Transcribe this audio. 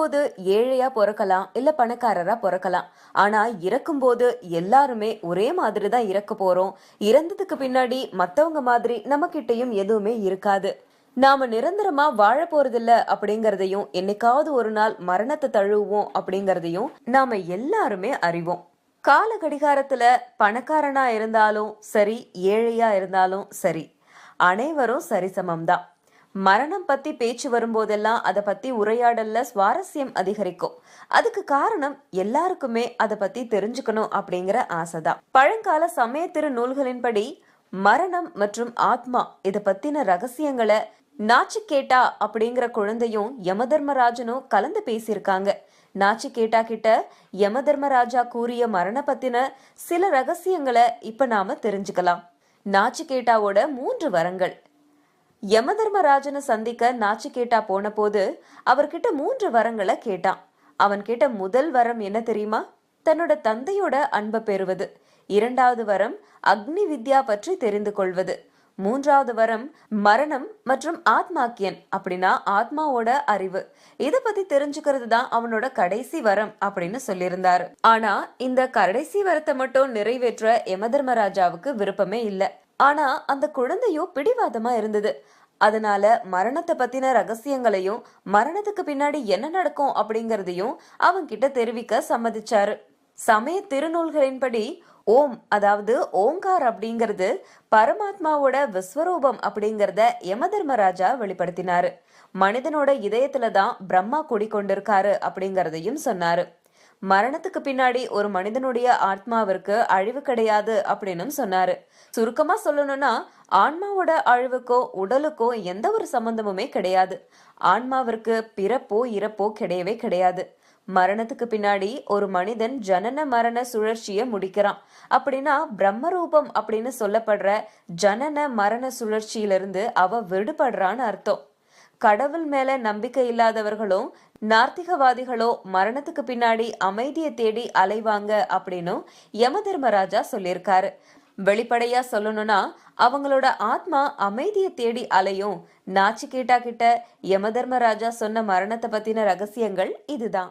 பிறக்கும்போது ஏழையா பிறக்கலாம் இல்ல பணக்காரரா பிறக்கலாம். ஆனா இறக்கும்போது எல்லாருமே ஒரே மாதிரி தான் இறக்க போறோம். இறந்ததுக்கு பின்னாடி மத்தவங்க மாதிரி நம்ம கிட்டயும் எதுவுமே இருக்காது. நாம நிரந்தரமா வாழ போறதில்ல அப்படிங்கறதையும் என்னைக்காவது ஒரு நாள் மரணத்தை தழுவுவோம் அப்படிங்கறதையும் நாம எல்லாருமே அறிவோம். கால கடிகாரத்துல பணக்காரனா இருந்தாலும் சரி ஏழையா இருந்தாலும் சரி அனைவரும் சரிசமம்தான். மரணம் பத்தி பேச்சு வரும்போதெல்லாம் அதை பத்தி உரையாடல்ல சுவாரஸ்யம் அதிகரிக்கும். அதுக்கு காரணம் எல்லாருக்குமே அதை பத்தி தெரிஞ்சுக்கணும் அப்படிங்கிற ஆசைதான். பழங்கால சமய திரு நூல்களின்படி மரணம் மற்றும் ஆத்மா இதை பத்தின ரகசியங்களை நாச்சிகேட்டா அப்படிங்கிற குழந்தையும் யமதர்மராஜனும் கலந்து பேசியிருக்காங்க. நாச்சிகேட்டா கிட்ட யமதர்மராஜா கூறிய மரண பத்தின சில ரகசியங்களை இப்ப நாம தெரிஞ்சுக்கலாம். நாச்சிகேட்டாவோட மூன்று வரங்கள். யமதர்மராஜனை சந்திக்க நாச்சிகேட்டா போன போது அவர்கிட்ட மூன்று வரங்களை கேட்டான். அவன் கேட்ட முதல் வரம் என்ன தெரியுமா? தன்னோட தந்தையோட அன்பை பெறுவது. இரண்டாவது வரம் அக்னி வித்யா பற்றி தெரிந்து கொள்வது. மூன்றாவது வரம் மரணம் மற்றும் ஆத்மாக்கியன் அப்படின்னா ஆத்மாவோட அறிவு. இத பத்தி தெரிஞ்சுக்கிறது தான் அவனோட கடைசி வரம் அப்படின்னு சொல்லியிருந்தாரு. ஆனா இந்த கடைசி வரத்தை மட்டும் நிறைவேற்ற யமதர்மராஜாவுக்கு விருப்பமே இல்ல. ஆனா அந்த குழந்தையோ பிடிவாதமா இருந்தது. அதனால மரணத்தை பத்தின ரகசியங்களையும் மரணத்துக்கு பின்னாடி என்ன நடக்கும் அப்படிங்கறதையும் அவங்கிட்ட தெரிவிக்க சம்மதிச்சாரு. சமய திருநூல்களின்படி ஓம் அதாவது ஓங்கார் அப்படிங்கிறது பரமாத்மாவோட விஸ்வரூபம் அப்படிங்கறத யமதர்மராஜா வெளிப்படுத்தினாரு. மனிதனோட இதயத்துல தான் பிரம்மா குடிக்கொண்டிருக்காரு அப்படிங்கறதையும் சொன்னாரு. மரணத்துக்கு பின்னாடி ஒரு மனிதனுடைய ஆத்மாவிற்கு அழிவு கிடையாது அப்படின்னு சொன்னாரு. சுருக்கமா சொல்லணும்னா ஆன்மாவோட அழிவுக்கோ உடலுக்கோ எந்த ஒரு சம்பந்தமுமே கிடையாது. ஆன்மாவிற்கு பிறப்போ இறப்போ கிடையவே கிடையாது. மரணத்துக்கு பின்னாடி ஒரு மனிதன் ஜனன மரண சுழற்சியை முடிக்கிறான். அப்படின்னா பிரம்மரூபம் அப்படின்னு சொல்லப்படுற ஜனன மரண சுழற்சியிலிருந்து அவ விடுபடுறான்னு அர்த்தம். கடவுள் மேல நம்பிக்கை இல்லாதவர்களும் நார்த்திகவாதிகளோ மரணத்துக்கு பின்னாடி அமைதியை தேடி அலைவாங்க அப்படின்னும் யமதர்மராஜா சொல்லியிருக்காரு. வெளிப்படையா சொல்லணும்னா அவங்களோட ஆத்மா அமைதியை தேடி அலையும். நாச்சிகேட்டா கிட்ட யமதர்மராஜா சொன்ன மரணத்தை பத்தின ரகசியங்கள் இதுதான்.